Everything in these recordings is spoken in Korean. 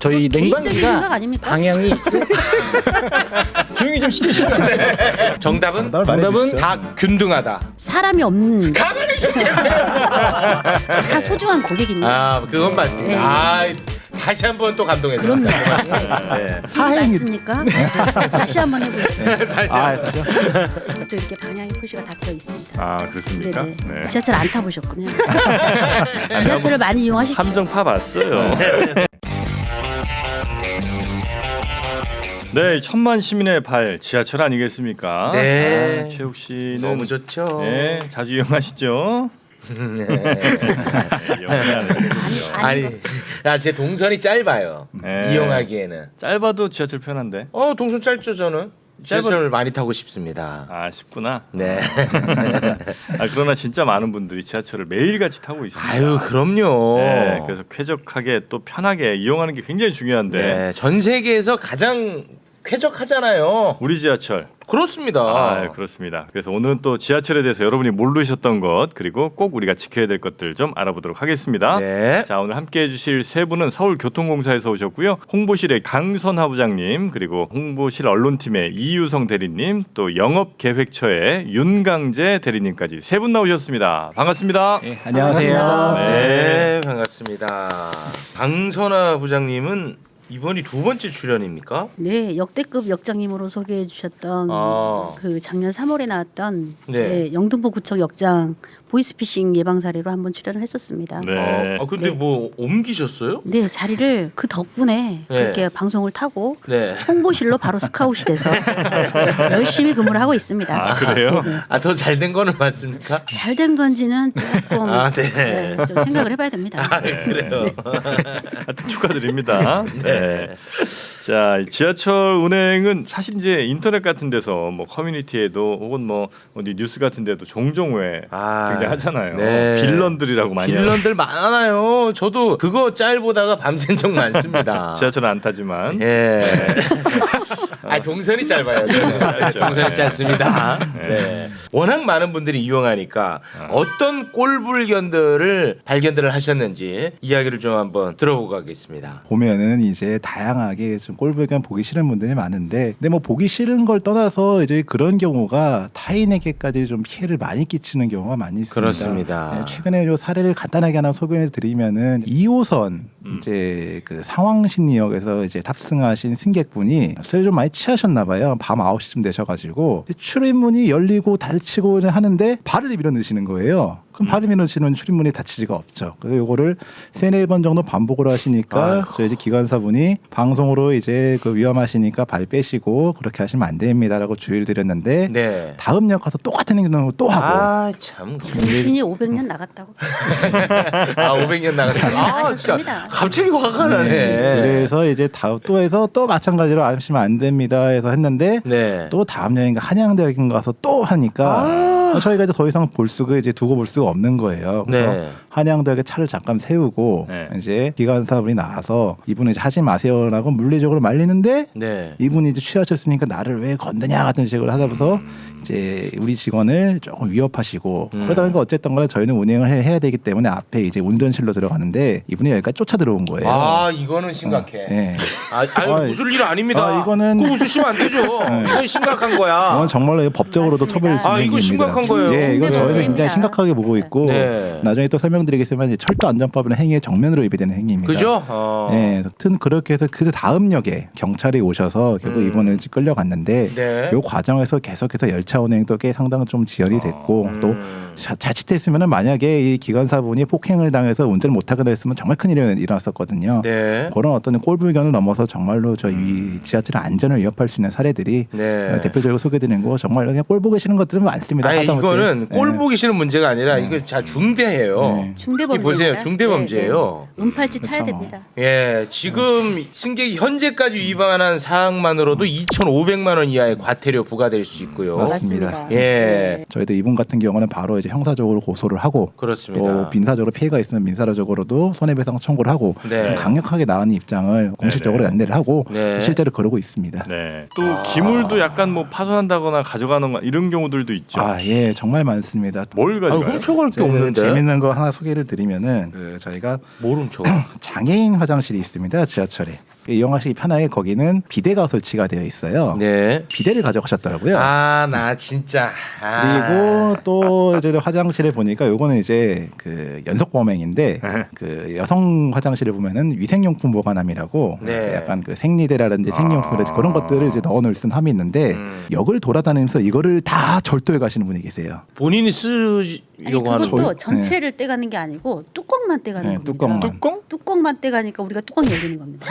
저희 개인적인 생각 냉방기가 아닙니까? 방향이 조용히 좀 시키시면 정답은 정답을 말해 정답은 주시죠. 다 균등하다. 사람이 없는 가만히 좀. 다 소중한 고객입니다. 아, 그건 맞습니다. 네. 아, 다시 한 번 또 감동했습니다. 그럼요. 네. 하행이 맞습니까? 다시 한번 해보세요. 아, 다시요? 또 이렇게 방향의 표시가 닦여 있습니다. 아 그렇습니까? 네네. 네. 지하철 안 타보셨군요. 지하철을 많이 이용하시죠. 함정 파봤어요. 네, 천만 시민의 발 지하철 아니겠습니까? 네. 아, 최욱 씨는 너무 좋죠. 네, 자주 이용하시죠? 네. 네. 아니, 야, 제 동선이 짧아요. 네. 이용하기에는. 짧아도 지하철 편한데. 어, 동선 짧죠, 저는. 지하철 많이 타고 싶습니다. 아, 쉽구나. 네. 아, 그러나 진짜 많은 분들이 지하철을 매일같이 타고 있습니다. 아유, 그럼요. 네, 그래서 쾌적하게 또 편하게 이용하는 게 굉장히 중요한데 네, 전 세계에서 가장 쾌적하잖아요. 우리 지하철 그렇습니다. 아, 그렇습니다. 그래서 오늘은 또 지하철에 대해서 여러분이 모르셨던 것 그리고 꼭 우리가 지켜야 될 것들 좀 알아보도록 하겠습니다. 네. 자 오늘 함께 해 주실 세 분은 서울교통공사에서 오셨고요. 홍보실의 강선하 부장님 그리고 홍보실 언론팀의 이유성 대리님 또 영업계획처의 윤강재 대리님까지 세 분 나오셨습니다. 반갑습니다. 네, 안녕하세요. 네, 반갑습니다. 강선아 부장님은 이번이 두 번째 출연입니까? 네, 역대급 역장님으로 소개해 주셨던 아. 그 작년 3월에 나왔던 네. 네, 영등포 구청 역장 보이스피싱 예방 사례로 한번 출연을 했었습니다. 네. 어, 아 근데 네. 뭐 옮기셨어요? 네, 자리를 그 덕분에 네. 그렇게 방송을 타고 네. 홍보실로 바로 스카웃이 돼서 열심히 근무를 하고 있습니다. 아 그래요? 아 더 잘 된 거는 맞습니까? 잘 된 건지는 조금 아, 네. 네, 좀 생각을 해봐야 됩니다. 아 그래요. 하여튼 축하드립니다. 네. 네. 자 지하철 운행은 사실 이제 인터넷 같은 데서 뭐 커뮤니티에도 혹은 뭐 어디 뉴스 같은 데도 종종 왜 아, 등장하잖아요. 네. 빌런들이라고 많이. 빌런들 많아요. 저도 그거 짤 보다가 밤샌 적 많습니다. 지하철은 안 타지만 예. 아 동선이 짧아요. 저는. 짧죠. 동선이 네. 짧습니다. 네. 네. 워낙 많은 분들이 이용하니까 어떤 꼴불견들을 발견들을 하셨는지 이야기를 좀 한번 들어보고 가겠습니다. 보면은 이제 다양하게 좀 꼴불견 보기 싫은 분들이 많은데 근데 뭐 보기 싫은 걸 떠나서 이제 그런 경우가 타인에게까지 좀 피해를 많이 끼치는 경우가 많이 있습니다. 그렇습니다. 네, 최근에 요 사례를 간단하게 하나 소개해 드리면은 2호선 음. 이제 그 상황 심리역에서 이제 탑승하신 승객분이 술을 좀 많이 취하셨나 봐요. 밤 9시쯤 되셔 가지고 출입문이 열리고 닫히고 하는데 발을 밀어 넣으시는 거예요. 그럼 발을 밀어 넣으시면 출입문이 닫히지가 없죠. 그래서 요거를 세네 번 정도 반복을 하시니까 아이고. 저희 이제 기관사분이 방송으로 이제 그 위험하시니까 발 빼시고 그렇게 하시면 안 됩니다라고 주의를 드렸는데 네. 다음 역 가서 똑같은 행동을 또 하고 아 참. 정신이 500년 나갔다고. 아 500년 나갔다. 아 진짜 나가셨습니다. 갑자기 화가 나네. 그래서 이제 다, 또 해서 또 마찬가지로 하시면 안 됩니다 해서 했는데 네. 또 다음 여행가 한양대학인 가서 또 하니까 아. 저희가 이제 더 이상 볼 수가 이제 두고 볼 수가 없는 거예요. 그래서 네. 한양대학에 차를 잠깐 세우고 네. 이제 기관사분이 나와서 이분은 이제 하지 마세요라고 물리적으로 말리는데 네. 이분이 이제 취하셨으니까 나를 왜 건드냐 같은 식으로 하다 보서 이제 우리 직원을 조금 위협하시고 음. 그러다 보니까 어쨌든 간에 저희는 운행을 해- 해야 되기 때문에 앞에 이제 운전실로 들어가는데 이분이 여기까지 쫓아 들어온 거예요. 아 이거는 심각해. 예. 아, 아유, 아, 웃을 일 아닙니다. 아, 이거는- 웃으시면 안 되죠. 이건 심각한 거야. 이건 정말로 법적으로도 맞습니다. 처벌을 수 있는 아, 이거 행위입니다. 심각한 거예요. 예, 이건 중대범죄입니다. 굉장히 심각하게 보고 있고 네. 나중에 또 설명드리겠지만 이제 철도 안전법이나 행위의 정면으로 위배되는 행위입니다. 그죠? 어. 예, 하여튼 그렇게 해서 그 다음 역에 경찰이 오셔서 결국 음. 이번에 끌려갔는데 네. 요 과정에서 계속해서 열차 운행도 꽤 상당히 좀 지연이 됐고 음. 또 자, 자칫했으면 만약에 이 기관사분이 폭행을 당해서 운전을 못하게 됐으면 정말 큰일이 일어났었거든요. 네. 그런 어떤 꼴불견을 넘어서 정말로 저희 이 지하철의 안전을 위협할 수 있는 사례들이 네. 어, 대표적으로 소개드리는 거 정말 그냥 꼴 보기 싫은 것들은 많습니다. 아니. 이거는 꼴 예. 보기 싫은 문제가 아니라 이거 자 중대해요. 네. 중대범죄. 이 보세요, 중대범죄예요. 은팔찌 차야 그렇죠. 됩니다. 예, 지금 승객이 현재까지 위반한 사항만으로도 2,500만 원 이하의 과태료 부과될 수 있고요. 맞습니다. 예. 저희도 이분 같은 경우는 바로 이제 형사적으로 고소를 하고 그렇습니다. 또 민사적으로 피해가 있으면 민사적으로도 손해배상 청구를 하고 네. 강력하게 나가는 입장을 공식적으로 네네. 안내를 하고 네. 실제로 그러고 있습니다. 네. 또 기물도 약간 뭐 파손한다거나 가져가는 거 이런 경우들도 있죠. 아, 예. 네, 정말 많습니다. 뭘 아, 가져가요? 훔쳐갈 게 제- 없는데. 재밌는 거 하나 소개를 드리면은 그 저희가 뭘 훔쳐? 장애인 화장실이 있습니다 지하철에 이용하시기 편하게 거기는 비데가 설치가 되어 있어요. 네. 비데를 가져가셨더라고요. 아, 나 진짜. 아. 그리고 또 이제 화장실에 보니까 요거는 이제 그 연속 범행인데 네. 그 여성 화장실에 보면은 위생용품 보관함이라고 네. 약간 그 생리대라든지 생리용품 아. 그런 것들을 이제 넣어 놓을 수 있는 함이 있는데 음. 역을 돌아다니면서 이거를 다 절도해 가시는 분이 계세요. 본인이 아니 쓰려고 하는 그것도 거. 전체를 떼가는 게 아니고 뚜껑만 떼가는 네, 겁니다. 뚜껑만. 뚜껑? 뚜껑만 떼가니까 우리가 뚜껑이 열리는 겁니다.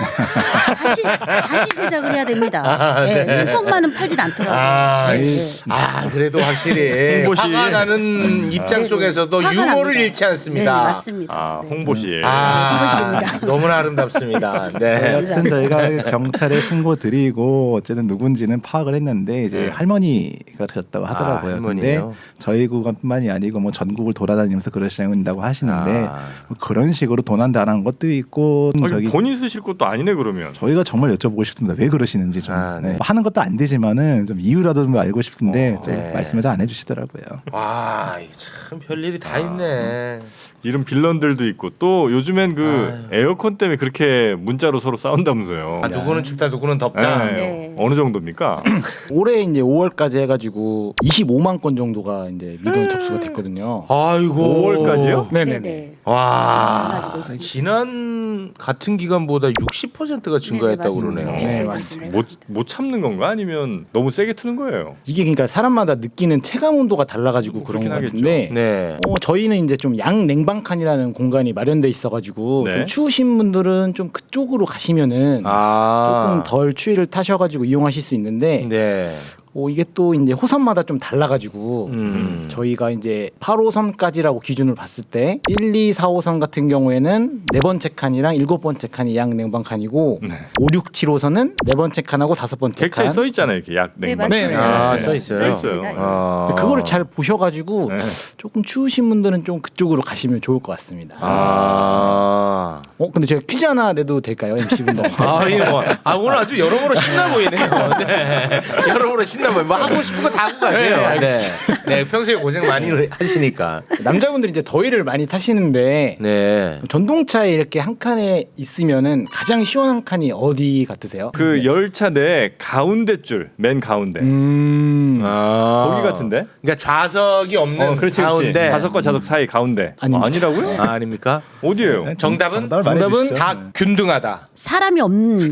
다시 다시 제작을 해야 됩니다. 아, 예, 네. 뚜껑만은 팔진 않더라고요. 아, 예, 이- 예. 아, 그래도 확실히. 화가 나는 입장 네, 속에서도 네. 화가 유머를 납니다. 잃지 않습니다. 네, 맞습니다. 아 네. 홍보실. 아, 홍보실입니다. 너무나 아름답습니다. 네, 네. 하여튼 저희가 경찰에 신고 드리고 어쨌든 누군지는 파악을 했는데 이제 네. 할머니가 되셨다고 하더라고요. 아, 근데 할머니예요? 저희 구간뿐만이 아니고 뭐 전국을 돌아다니면서 그러신다고 하시는데 아. 뭐 그런 식으로 도난당한 것도 있고 아니, 저기 본인 쓰실 것도 아니네 그러면. 저희가 정말 여쭤보고 싶습니다. 왜 그러시는지 좀 아, 네. 네. 뭐 하는 것도 안 되지만은 좀 이유라도 좀 알고 싶은데 어, 좀 네. 말씀을 잘 안 해주시더라고요. 와, 참 별일이 다 아. 있네. 이런 빌런들도 있고 또 요즘엔 그 아유. 에어컨 때문에 그렇게 문자로 서로 싸운다면서요. 아, 누구는 춥다, 누구는 덥다. 네. 네. 어느 정도입니까? 올해 이제 5월까지 해가지고 25만 건 정도가 이제 민원 접수가 됐거든요. 아이고. 5월까지요? 네네네. 네네. 와, 많아지고 있습니다. 지난 같은 기간보다 60%가 증가했다고 네네, 그러네요. 맞습니다. 네, 맞습니다. 못, 못 참는 건가 아니면 너무 세게 트는 거예요? 이게 그러니까 사람마다 느끼는 체감 온도가 달라가지고 뭐 그런 그렇긴 것 하겠죠. 같은데 네. 어, 저희는 이제 좀 양 냉방칸이라는 공간이 마련돼 있어가지고 네. 좀 추우신 분들은 좀 그쪽으로 가시면은 아. 조금 덜 추위를 타셔가지고 이용하실 수 있는데 네. 어, 이게 또 이제 호선마다 좀 달라가지고 음. 저희가 이제 8호선까지라고 기준을 봤을 때 1, 2, 4호선 같은 경우에는 네 번째 칸이랑 일곱 번째 칸이 양 냉방 칸이고 네. 5, 6, 7호선은 네 번째 칸하고 다섯 번째 객차에 칸. 써 있잖아요 이렇게 약 네, 냉방. 네, 네, 아, 네, 써 네. 있어요. 써 있어요. 네. 아. 근데 그거를 잘 보셔가지고 네. 조금 추우신 분들은 좀 그쪽으로 가시면 좋을 것 같습니다. 아. 어 근데 제가 퀴즈 하나 내도 될까요, MC 분들? 아, 이거 뭐. 아, 오늘 아주 여러모로 신나 보이네요. 네. 여러모로 신나 보여. 뭐 하고 싶은 거 다 하고 가세요. 네, 네. 네, 평소에 고생 많이 하시니까. 남자분들이 이제 더위를 많이 타시는데 네. 전동차에 이렇게 한 칸에 있으면은 가장 시원한 칸이 어디 같으세요? 그 열차 내 가운데 줄, 맨 가운데. 음. 아. 거기 같은데? 그러니까 좌석이 없는 어, 그렇지, 가운데. 그렇지. 좌석과 좌석 사이 가운데. 아닙니다. 아니라고요? 아, 아닙니까? 어디예요? 네, 정답은? 정답은. 다 네. 균등하다. 사람이 없는 계세요.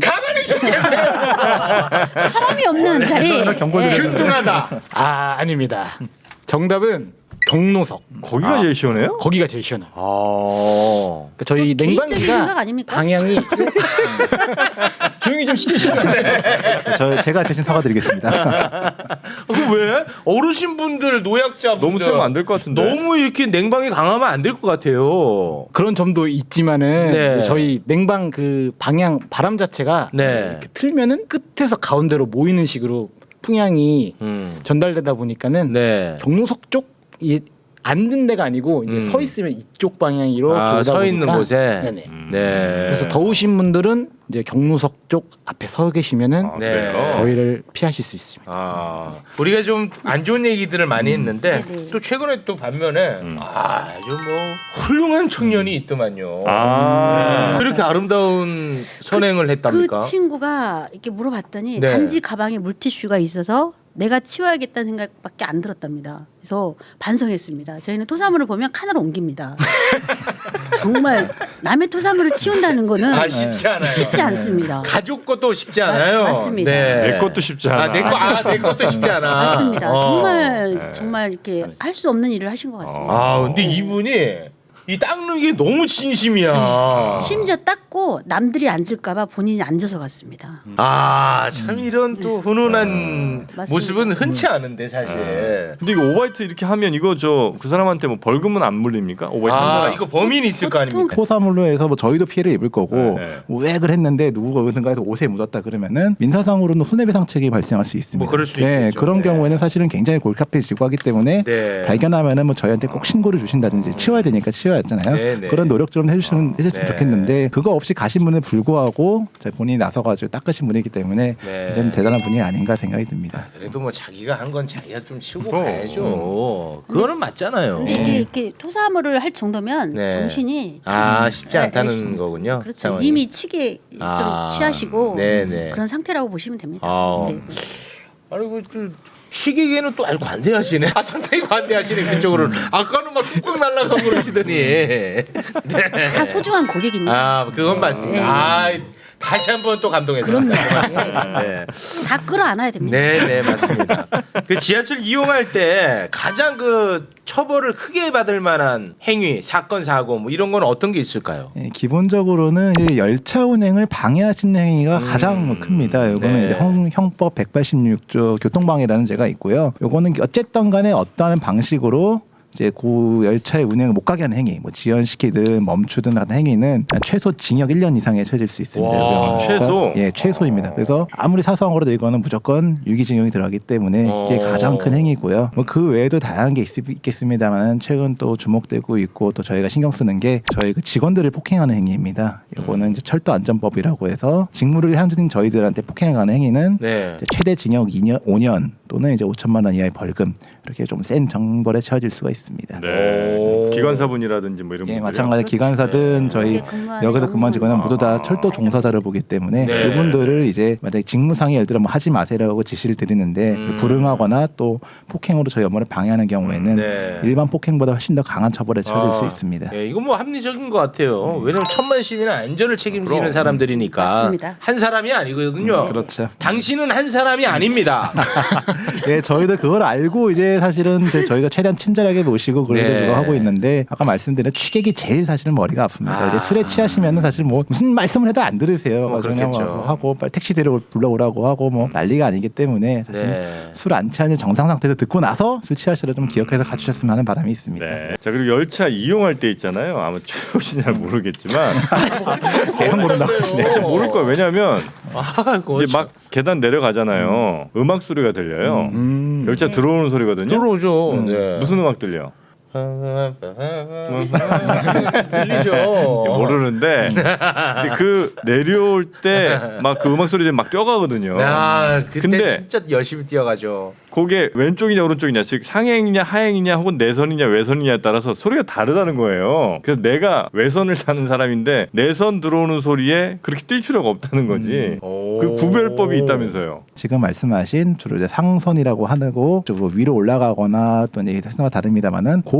사람이 없는 자리. 예. 균등하다. 아 아닙니다. 정답은 경로석. 거기가 아. 제일 시원해요? 거기가 제일 시원해요. 아. 그러니까 저희 개인적인 생각 냉방기가 아닙니까? 방향이 조용히 좀 시키시면 안 돼요. 저 제가 대신 사과드리겠습니다. 그 왜? 어르신분들, 노약자분들 너무 세면 안 될 것 같은데. 너무 이렇게 냉방이 강하면 안 될 것 같아요. 그런 점도 있지만은 네. 저희 냉방 그 방향 바람 자체가 네. 이렇게 틀면은 끝에서 가운데로 모이는 식으로 풍향이 음. 전달되다 보니까는 네. 경로석 쪽 이 앉는 데가 아니고 이제 음. 서 있으면 이쪽 방향이 이렇게 아, 오다 서 있는 보니까 곳에. 네네. 음. 네. 그래서 더우신 분들은 이제 경로석 쪽 앞에 서 계시면은 아, 네. 그래요? 더위를 피하실 수 있습니다. 아, 우리가 좀 안 좋은 얘기들을 많이 했는데 네 네. 또 최근에 또 반면에 음. 아주 뭐 훌륭한 청년이 있더만요. 아. 네. 이렇게 아름다운 선행을 했답니까? 그 친구가 이렇게 물어봤더니 네. 단지 가방에 물티슈가 있어서 내가 치워야겠다는 생각밖에 안 들었답니다. 그래서 반성했습니다. 저희는 토사물을 보면 칸을 옮깁니다. 정말 남의 토사물을 치운다는 거는 아 쉽지 않아요. 쉽지 않습니다. 가족 것도 쉽지 않아요. 맞- 맞습니다. 내 것도 쉽지 않아. 아, 내 거, 아, 내 것도 쉽지 않아. 맞습니다. 어. 정말 네. 정말 이렇게 할 수 없는 일을 하신 것 같습니다. 아, 근데 이분이 이 닦는 게 너무 진심이야. 심지어 닦고 남들이 앉을까봐 본인이 앉아서 갔습니다. 아, 참 이런 또 훈훈한 음. 맞습니다. 모습은 흔치 않은데 사실. 근데 이거 오바이트 이렇게 하면 이거 저 그 사람한테 뭐 벌금은 안 물립니까? 오바이트 한 아, 사람. 이거 범인이 있을 거 아닙니까? 토사물로 해서 뭐 저희도 피해를 입을 거고 네, 네. 우액을 했는데 누구가 어딘가에서 옷에 묻었다 그러면은 민사상으로는 손해배상 책임이 발생할 수 있습니다. 뭐 그럴 수 네, 있겠죠. 그런 네. 경우에는 사실은 굉장히 골카페지고 하기 때문에 네. 발견하면은 뭐 저희한테 꼭 신고를 주신다든지 치워야 되니까 치워야 했잖아요. 네, 네. 그런 노력 좀 해주시면 해줬으면 네. 좋겠는데 그거 없이 가신 분에 불구하고 본인이 나서가지고 닦으신 분이기 때문에 네. 굉장히 대단한 분이 아닌가 생각이 듭니다. 그래도 뭐 자기가 한 건 자기가 좀 치우고 그럼. 가야죠. 그거는 맞잖아요. 근데 이게 이렇게 토사물을 할 정도면 네. 정신이 아 좀- 쉽지 네, 않다는 네, 거군요. 그렇죠. 상황이. 이미 좀 아, 취하시고 네네. 그런 상태라고 보시면 됩니다. 아. 네. 아니 그좀 시기계는 또 알고 관대하시네. 아 상당히 관대하시네 그쪽으로는. 아까는 막 뚝뚝 날라가고 그러시더니. 네. 다 소중한 고객입니다. 아 그건 맞습니다. 네. 아 다시 한 번 또 감동했습니다. 그럼요. 고맙습니다. 네. 다 끌어안아야 됩니다. 네, 네, 맞습니다. 그 지하철 이용할 때 가장 그 처벌을 크게 받을 만한 행위, 사건, 사고 뭐 이런 건 어떤 게 있을까요? 예, 기본적으로는 이 열차 운행을 방해하시는 행위가 음. 가장 큽니다. 요거는 네. 이제 형, 형법 186조 교통방해라는 죄가 있고요. 요거는 어쨌든 간에 어떠한 방식으로 이제 그 열차의 운행을 못 가게 하는 행위, 뭐 지연시키든 멈추든 하는 행위는 최소 징역 1년 이상에 처해질 수 있습니다. 와, 그래서 최소? 예, 최소입니다. 그래서 아무리 사소한 거라도 이거는 무조건 유기징역이 들어가기 때문에 이게 어. 가장 큰 행위고요. 뭐 그 외에도 다양한 게 있, 있겠습니다만 최근 또 주목되고 있고 또 저희가 신경 쓰는 게 저희 그 직원들을 폭행하는 행위입니다. 요거는 이제 철도 안전법이라고 해서 직무를 하는 저희들한테 폭행하는 행위는 네. 최대 징역 2년, 5년 또는 이제 5천만 원 이하의 벌금 이렇게 좀 센 정벌에 처해질 수가 있습니다. 네. 오. 기관사분이라든지 뭐 이런 예, 분들이요? 마찬가지 기관사든 저희 거기에 근무하는 여기서 근무한 직원은 모두 다 아. 철도 종사자를 보기 때문에 네. 이분들을 이제 만약에 직무상에 예를 들어 뭐 하지 마세요라고 지시를 드리는데 음. 불응하거나 또 폭행으로 저희 업무를 방해하는 경우에는 네. 일반 폭행보다 훨씬 더 강한 처벌에 처해질 아, 수 있습니다. 예, 이건 뭐 합리적인 것 같아요. 왜냐면 천만 시민의 안전을 책임지는 그럼. 사람들이니까 맞습니다. 한 사람이 아니거든요. 그렇죠. 당신은 한 사람이 아닙니다. 예, 저희도 그걸 알고 이제 사실은 이제 저희가 최대한 친절하게 모시고 그래도 네. 그거 하고 있는데 아까 말씀드린 취객이 제일 사실은 머리가 아픕니다. 아. 이제 술에 취하시면은 사실 뭐 무슨 말씀을 해도 안 들으세요. 뭐 그냥. 뭐 하고 빨리 택시 데려 불러오라고 하고 뭐 난리가 아니기 때문에 사실 네. 술안 취하는 정상 상태에서 듣고 나서 술 취하시라 좀 기억해서 가주셨으면 하는 바람이 있습니다. 네. 자 그리고 열차 이용할 때 있잖아요. 아마 최호 씨잘 모르겠지만 계속 모른다 하시네. 사실 모를 거예요. 왜냐하면 아, 이제 막 계단 내려가잖아요. 음. 악 소리가 들려요. 음. 열차 들어오는 소리거든요. 들어오죠. 음. 네. 무슨 음악 들려? 들리죠. 모르는데 근데 그 내려올 때 막 그 음악 소리 막 뛰어가거든요. 야, 그때 근데- 진짜 열심히 뛰어가죠. 그게 왼쪽이냐 오른쪽이냐 즉 상행이냐 하행이냐 혹은 내선이냐 외선이냐에 따라서 소리가 다르다는 거예요. 그래서 내가 외선을 타는 사람인데 내선 들어오는 소리에 그렇게 뛸 필요가 없다는 거지. 그 구별법이 있다면서요. 지금 말씀하신 주로 이제 상선이라고 하고 좀 위로 올라가거나 또 이제 세상과 다릅니다만은 그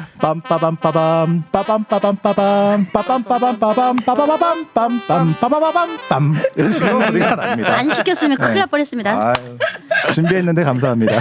빰빠밤빠밤 빠밤빠밤빠밤 빠밤빠밤빠밤 빠바바밤 빰빰 빠바바밤 빰 이런 식으로 소리가 납니다. 안 시켰으면 큰일 날 뻔했습니다. 아유, 준비했는데 감사합니다.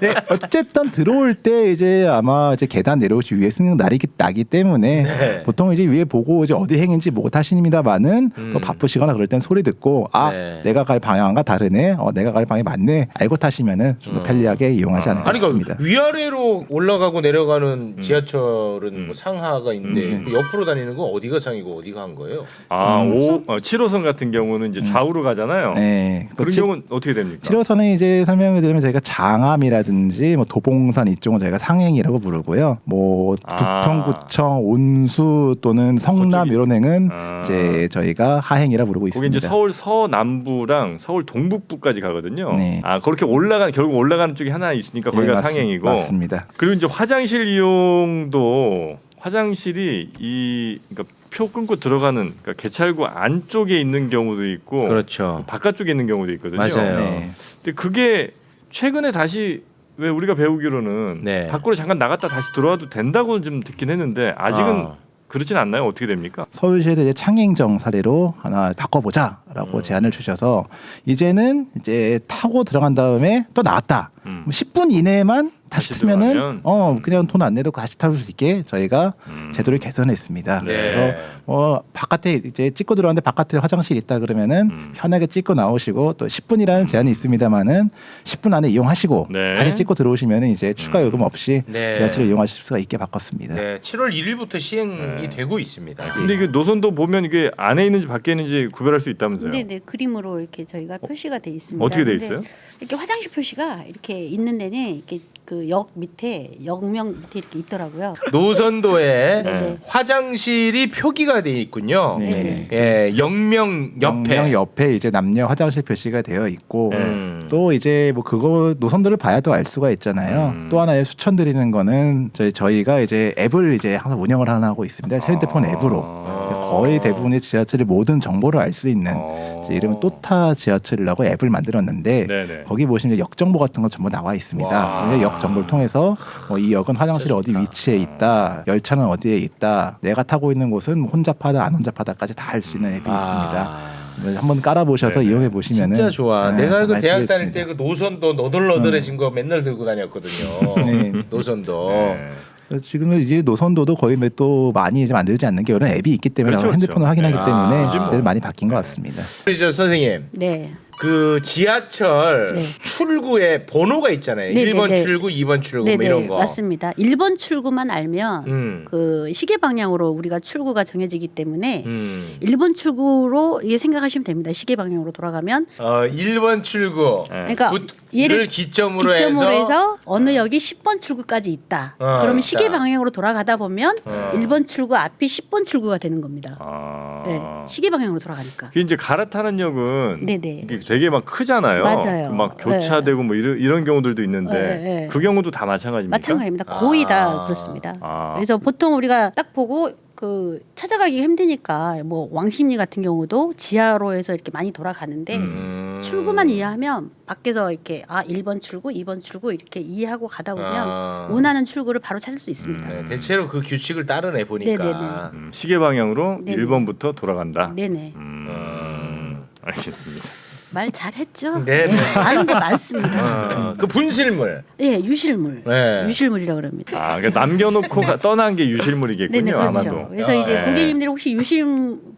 네, 어쨌든 들어올 때 이제 아마 이제 계단 내려오시 위에 승용 날이 나기 때문에 네. 보통 이제 위에 보고 이제 어디 행인지 못 하십니다만은 음. 또 바쁘시거나 그럴 땐 소리 듣고 아 네. 내가 갈 방향과 다르네, 어 내가 갈 방향이 맞네 알고 타시면은 좀더 음. 편리하게 이용하지 않을까 아니 싶습니다. 그러니까 위아래로 올라가고 내려가는 지하철은 음. 뭐 상하가 있는데 음. 그 옆으로 다니는 건 어디가 상이고 어디가 한 거예요? 아, 음. 오, 어, 7호선 같은 경우는 이제 좌우로 가잖아요. 네, 그런 칠- 경우는 어떻게 됩니까? 7호선은 이제 설명을 드리면 저희가 장암이라든지 뭐 도봉산 이쪽은 저희가 상행이라고 부르고요. 뭐 아. 부평구청, 온수 또는 성남 저쪽이- 이런 행은 아. 이제 저희가 하행이라 부르고 거기 있습니다. 이제 서울 서남부랑 서울 동북부까지 가거든요. 네. 아 그렇게 올라가는 결국 올라가는 쪽이 하나 있으니까 거기가 예, 맞- 상행이고. 맞습니다. 그리고 이제 화장실 이용도 화장실이 이 그러니까 표 끊고 들어가는 그러니까 개찰구 안쪽에 있는 경우도 있고 그렇죠. 바깥쪽에 있는 경우도 있거든요. 맞아요. 네. 근데 그게 최근에 다시 왜 우리가 배우기로는 네. 밖으로 잠깐 나갔다 다시 들어와도 된다고 좀 듣긴 했는데 아직은 아. 그렇진 않나요? 어떻게 됩니까? 서울시에서 이제 창행정 사례로 하나 바꿔보자라고 음. 제안을 주셔서 이제는 이제 타고 들어간 다음에 또 나왔다. 음. 10분 이내에만 다시, 다시 쓰면은 들어가면? 어 음. 그냥 돈 안 내도 다시 타볼 수 있게 저희가 음. 제도를 개선했습니다. 네. 그래서 어 바깥에 이제 찍고 들어왔는데 바깥에 화장실 있다 그러면은 음. 편하게 찍고 나오시고 또 10분이라는 제한이 있습니다만은 10분 안에 이용하시고 네. 다시 찍고 들어오시면은 이제 추가 음. 요금 없이 네. 지하철을 이용하실 수가 있게 바꿨습니다. 네, 7월 1일부터 시행이 네. 되고 있습니다. 근데 이게 노선도 보면 이게 안에 있는지 밖에 있는지 구별할 수 있다면서요? 네네 그림으로 이렇게 저희가 표시가 돼 있습니다. 어떻게 돼 근데 있어요? 이렇게 화장실 표시가 이렇게 있는 데는 이렇게 그 역 밑에 역명 밑에 이렇게 있더라고요. 노선도에 네네. 화장실이 표기가 돼 있군요. 네. 예, 영명 옆에. 영명 옆에 이제 남녀 화장실 표시가 되어 있고 음. 또 이제 뭐 그거 노선들을 봐야 또 알 수가 있잖아요. 음. 또 하나의 추천드리는 거는 저희 저희가 이제 앱을 이제 항상 운영을 하나 하고 있습니다. 핸드폰 앱으로 아. 거의 대부분의 지하철의 모든 정보를 알 수 있는 어. 이름은 또타 지하철이라고 앱을 만들었는데 네네. 거기 보시면 역 정보 같은 거 전부 나와 있습니다. 역 정보를 통해서 뭐 이 역은 화장실이 어디 좋다. 위치에 있다, 열차는 어디에 있다, 내가 타고 있는 곳은 혼잡하다, 안 혼잡하다까지 다 알 수 있는 앱이 있습니다. 아, 그래서 한번 깔아보셔서 네네. 이용해 보시면은 진짜 좋아. 네, 내가 그 대학 다닐. 때 그 노선도 너덜너덜해진 거 맨날 들고 다녔거든요. 네. 노선도. 네. 지금은 이제 노선도도 거의 뭐또 많이 이제 만들지 않는 게 이런 앱이 있기 때문에 그렇죠, 핸드폰을 그렇죠. 확인하기 네. 때문에 아, 이제 뭐. 많이 바뀐 것 네. 같습니다. 우리 저 선생님 네. 그 지하철 네. 출구에 번호가 있잖아요. 네, 1번 네, 네. 출구, 2번 출구 뭐 네네 이런 거. 맞습니다. 1번 출구만 알면 음. 그 시계 방향으로 우리가 출구가 정해지기 때문에 음. 1번 출구로 이게 생각하시면 됩니다. 시계 방향으로 돌아가면 어, 1번 출구. 네. 그러니까 를 얘를 기점으로, 기점으로 해서, 해서 어느 역이 10번 출구까지 있다. 어, 그러면 시계 자. 방향으로 돌아가다 보면 어. 1번 출구 앞이 10번 출구가 되는 겁니다. 아. 네, 시계 방향으로 돌아가니까. 그 이제 갈아타는 역은 네네. 이게 되게 막 크잖아요. 맞아요. 막 교차되고 뭐 이런, 이런 경우들도 있는데 네, 네. 그 경우도 다 마찬가지입니까? 마찬가지입니다. 거의 아. 다 그렇습니다. 아. 그래서 보통 우리가 딱 보고 그 찾아가기 힘드니까 뭐 왕십리 같은 경우도 지하로 해서 이렇게 많이 돌아가는데 음. 출구만 이해하면 밖에서 이렇게 아 1번 출구, 2번 출구 이렇게 이해하고 가다 보면 아. 원하는 출구를 바로 찾을 수 있습니다. 음. 네, 대체로 그 규칙을 따르네 보니까. 네네네. 음, 시계 방향으로 네네. 1번부터 돌아간다. 네네. 음, 알겠습니다. 말 잘했죠. 네네. 아는 게 많습니다. 어, 그 분실물. 예, 유실물. 네. 유실물이라 고 그럽니다. 아, 그러니까 남겨놓고 가- 떠난 게 유실물이겠군요. 네네 그렇죠. 아마도. 그래서 이제 아, 고객님들이 혹시 유실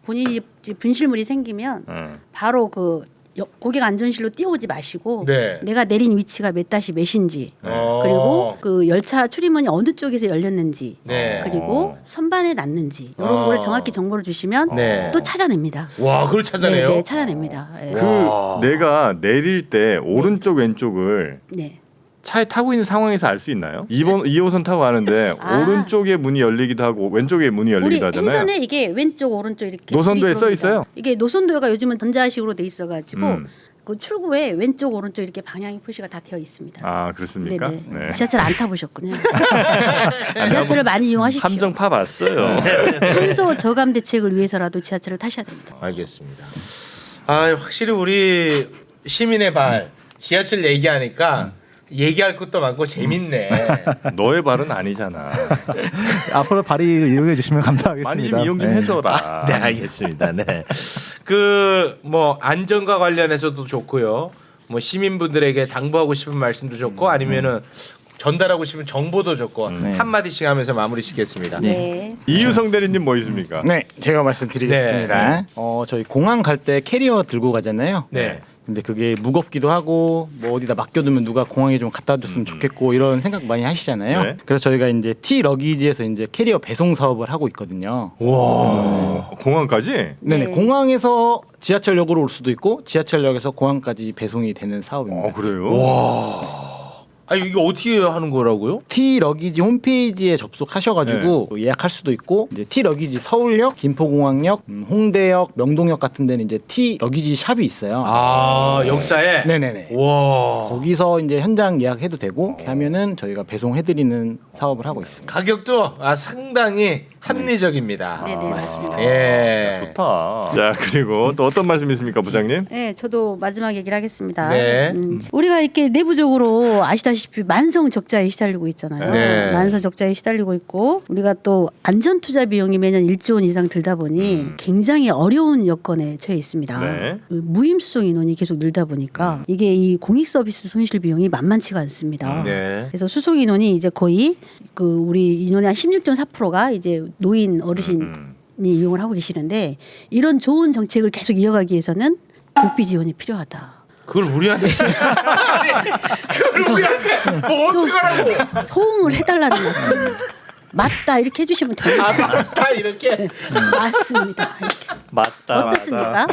본인이 분실물이 생기면 음. 바로 그 여- 고객 안전실로 뛰어오지 마시고 네. 내가 내린 위치가 몇 다시 몇인지 어. 그리고 그 열차 출입문이 어느 쪽에서 열렸는지 네. 그리고 선반에 놨는지 이런 어. 거를 정확히 정보를 주시면 네. 또 찾아냅니다. 와, 그걸 찾아내요. 네, 네, 찾아냅니다. 예. 그 와. 내가 내릴 때 오른쪽 왼쪽을 네. 차에 타고 있는 상황에서 알 수 있나요? 2번 2호선 타고 가는데 아. 오른쪽에 문이 열리기도 하고 왼쪽에 문이 우리 열리기도 하잖아요. 행선에 이게 왼쪽 오른쪽 이렇게 노선도에 써. 있어요? 이게 노선도가 요즘은 전자식으로 돼 있어가지고 음. 그 출구에 왼쪽 오른쪽 이렇게 방향 표시가 다 되어 있습니다. 아 그렇습니까? 네네. 네. 지하철 안 타보셨군요. 지하철을 많이 이용하십시오. 함정 파 봤어요. 탄소 저감 대책을 위해서라도 지하철을 타셔야 됩니다. 알겠습니다. 아, 확실히 우리 시민의 발 지하철 얘기하니까 얘기할 것도 많고 재밌네. 너의 발은 아니잖아. 앞으로 발의를 이용해 주시면 감사하겠습니다. 많이 좀 이용 좀 네. 해줘라. 네, 알겠습니다. 네. 그 뭐 안전과 관련해서도 좋고요. 뭐 시민분들에게 당부하고 싶은 말씀도 좋고 아니면은 전달하고 싶은 정보도 좋고 네. 한 마디씩 하면서 마무리 짓겠습니다. 네. 이유성 대리님 뭐 있습니까? 네, 제가 말씀드리겠습니다. 어, 저희 공항 갈 때 캐리어 들고 가잖아요. 네. 근데 그게 무겁기도 하고 뭐 어디다 맡겨두면 누가 공항에 좀 갖다 줬으면 음. 좋겠고 이런 생각 많이 하시잖아요. 네. 그래서 저희가 이제 T 러기지에서 이제 캐리어 배송 사업을 하고 있거든요. 와. 어, 공항까지? 네네 네. 공항에서 지하철역으로 올 수도 있고 지하철역에서 공항까지 배송이 되는 사업입니다. 어 그래요? 와. 아 이게 어떻게 하는 거라고요? T 러기지 홈페이지에 접속하셔가지고 네. 예약할 수도 있고 이제 T 러기지 서울역, 김포공항역, 음, 홍대역, 명동역 같은 데는 이제 T 러기지 샵이 있어요. 아 역사에. 네네네. 와. 거기서 이제 현장 예약해도 되고 이렇게 하면은 저희가 배송해드리는 사업을 하고 있습니다. 가격도 아 상당히 합리적입니다. 네네 아, 맞습니다. 예. 좋다. 자 그리고 또 어떤 말씀 있습니까, 부장님? 네, 저도 마지막 얘기를 하겠습니다. 네. 음, 우리가 이렇게 내부적으로 아시다시피 아시다시피 만성 적자에 시달리고 있잖아요. 네. 만성 적자에 시달리고 있고 우리가 또 안전 투자 비용이 매년 1조 원 이상 들다 보니 음. 굉장히 어려운 여건에 처해 있습니다. 네. 그 무임수송 인원이 계속 늘다 보니까 음. 이게 이 공익 서비스 손실 비용이 만만치가 않습니다. 네. 그래서 수속 인원이 이제 거의 그 우리 인원의 한 16.4%가 이제 노인 어르신이 음. 이용을 하고 계시는데 이런 좋은 정책을 계속 이어가기 위해서는 국비 지원이 필요하다. 그걸 우리한테 그걸 우리한테 뭐 어떡하라고 호응을 해달라는 말씀. 맞다 이렇게 해주시면 됩니다. 아 맞다 이렇게 맞습니다. 이렇게. 맞다. 어떻습니까?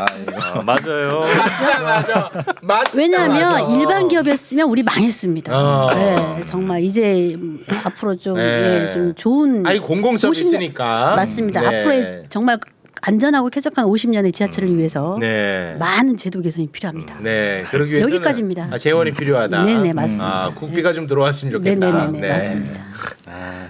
어, 맞아요. 맞아 맞아 맞다, 왜냐하면 맞아. 일반 기업이었으면 우리 망했습니다. 어. 네, 정말 이제 음, 앞으로 좀, 네. 예, 좀 좋은 아니 공공 50년 서비스니까 맞습니다. 네. 앞으로의 정말 안전하고 쾌적한 50년의 지하철을 위해서 네. 많은 제도 개선이 필요합니다. 네, 그러기 위해서 여기까지입니다. 아, 재원이 필요하다. 네네 맞습니다. 아, 국비가 좀 들어왔으면 좋겠다. 네네네 네. 맞습니다. 아,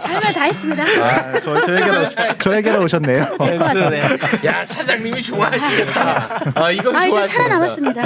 설마 다 했습니다. 아, 저, 저에게로, 오셨- 저에게로 오셨네요. 네, 네. 야 사장님이 좋아하시겠다. 아 이건 아 이제 좋아하시면서. 살아남았습니다.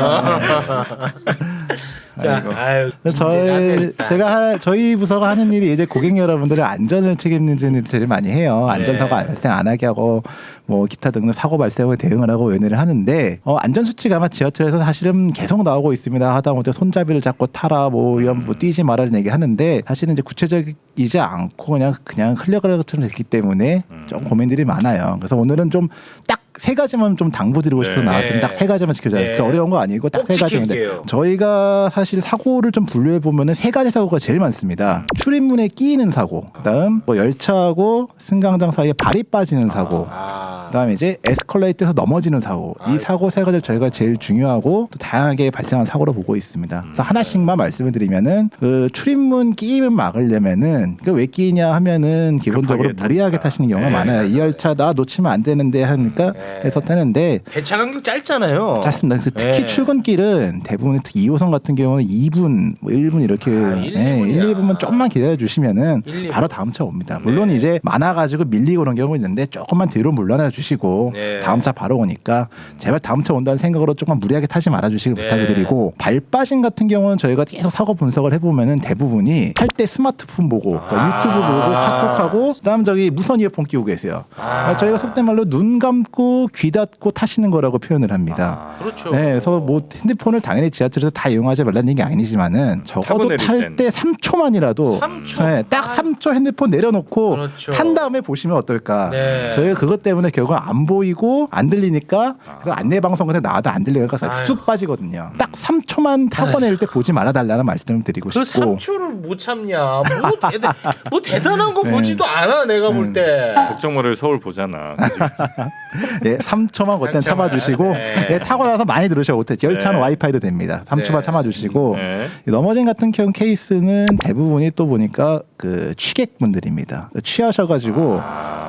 자, 아유, 네, 저희 제가 하- 저희 부서가 하는 일이 이제 고객 여러분들의 안전을 책임지는 일을 제일 많이 해요. 안전 사고 네. 발생 안 하게 하고 뭐 기타 등등 사고 발생을 대응을 하고 연애를 하는데 어, 안전 수치가 아마 지하철에서 사실은 계속 나오고 있습니다. 하다못해 손잡이를 잡고 타라 뭐 이런 뭐 뛰지 말라는 얘기 하는데 사실은 이제 구체적이지 않고 그냥 그냥 흘려가는 것처럼 됐기 때문에 좀 고민들이 많아요. 그래서 오늘은 좀딱 세 가지만 좀 당부드리고 싶어서 네. 나왔습니다. 딱 세 가지만 지켜줘야 네. 그 어려운 거 아니고 딱꼭세 가지인데 지킬게요. 저희가 사실 사고를 좀 분류해 보면은 세 가지 사고가 제일 많습니다. 출입문에 끼이는 사고, 그다음 뭐 열차하고 승강장 사이에 발이 빠지는 사고, 아, 그다음에 이제 에스컬레이터에서 넘어지는 사고. 이. 사고 세 가지를 저희가 제일 중요하고 또 다양하게 발생한 사고로 보고 있습니다. 그래서 하나씩만 말씀을 드리면은 그 출입문 끼임을 막으려면은 그 왜 끼냐 하면은 기본적으로 급하게 무리하게. 타시는 경우가 네. 많아요. 이 열차 나 놓치면 안 되는데 하니까 네. 해서 타는데 배차 간격 짧잖아요. 짧습니다. 그래서 특히 네. 출근길은 대부분 특히 2호선 같은 경우는 2분, 뭐 1분 이렇게 아, 1, 예, 2분이야. 1, 2분만 조금만 기다려 주시면은 1, 2분. 바로 다음 차 옵니다. 물론 네. 이제 많아 가지고 밀리고 그런 경우 있는데 조금만 뒤로 물러나 주시고 네. 다음 차 바로 오니까 제발 다음 차 온다는 생각으로 조금 무리하게 타지 말아 주시길 네. 부탁을 드리고 발빠진 같은 경우는 저희가 계속 사고 분석을 해 보면은 대부분이 탈 때 스마트폰 보고 그러니까 아. 유튜브 보고 카톡하고 그다음 저기 무선 이어폰 끼고 계세요. 아. 저희가 속된 말로 눈 감고 귀 닫고 타시는 거라고 표현을 합니다. 아, 그렇죠. 네, 그래서 뭐 핸드폰을 당연히 지하철에서 다 이용하지 말라는 얘기 아니지만은 타고 적어도 내릴 탈 땐. 때 3초만이라도 3초? 네, 딱 3초 핸드폰 내려놓고 그렇죠. 탄 다음에 보시면 어떨까. 네. 저희가 그것 때문에 결국 안 보이고 안 들리니까 그래서 안내 방송 같은 데 나와도 안 들리니까 아유. 쑥 빠지거든요. 딱 3초만 타고 내릴 때 보지 말아 달라는 말씀을 드리고 그 싶고. 3초를 못 참냐? 뭐, 대단, 뭐 대단한 거 네. 보지도 않아 내가 볼 때. 국정모를 서울 보잖아. 예, 3초만 그때는 3초만. 참아주시고 네. 예, 타고 나서 많이 들으셔도 못해. 열차는 네. 와이파이도 됩니다. 3초만 네. 참아주시고 네. 이 넘어진 같은 경우 케이스는 대부분이 또 보니까 그 취객분들입니다. 취하셔가지고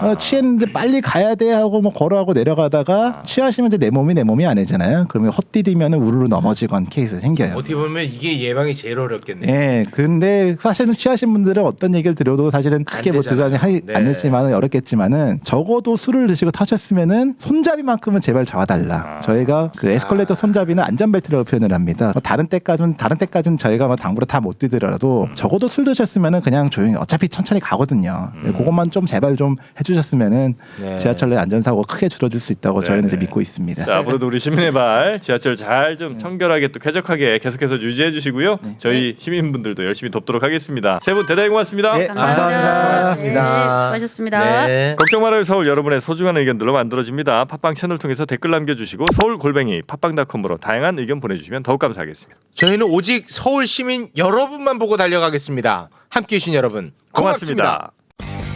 어, 취했는데 빨리 가야 돼 하고 뭐 걸어가고 내려가다가 취하시면 이제 내 몸이 내 몸이 아니잖아요. 그러면 헛디디면 우르르 넘어지건 케이스 생겨요. 어떻게 보면 이게 예방이 제일 어렵겠네. 예, 근데 사실은 취하신 분들은 어떤 얘기를 드려도 사실은 크게 뭐 하지 네. 않을지만은 어렵겠지만은 적어도 술을 드시고 타셨으면은 손잡이만큼은 제발 잡아달라. 아. 저희가 그 에스컬레이터 아. 손잡이는 안전벨트라고 표현을 합니다. 뭐 다른 때까지는 다른 때까지는 저희가 뭐 당부를 다못 드리더라도 음. 적어도 술 드셨으면은 그냥 조용히 어차피 천천히 가거든요. 음. 그것만 좀 제발 좀 해주셨으면은 네. 지하철 내 안전사고 크게 줄어들 수 있다고 네, 저희는 이제 네. 믿고 있습니다. 자 앞으로도 우리 시민의 발 지하철 잘 좀 청결하게 또 쾌적하게 계속해서 유지해 주시고요. 저희 시민분들도 열심히 돕도록 하겠습니다. 세 분 대단히 고맙습니다. 네, 감사합니다. 고맙습니다. 네, 수고하셨습니다. 네. 걱정 말아요 서울 여러분의 소중한 의견들로 만들어집니다. 팟빵 채널 통해서 댓글 남겨주시고 서울 골뱅이 팟빵닷컴으로 다양한 의견 보내주시면 더욱 감사하겠습니다. 저희는 오직 서울 시민 여러분만 보고 달려가겠습니다. 함께 해 주신 여러분 고맙습니다. 고맙습니다.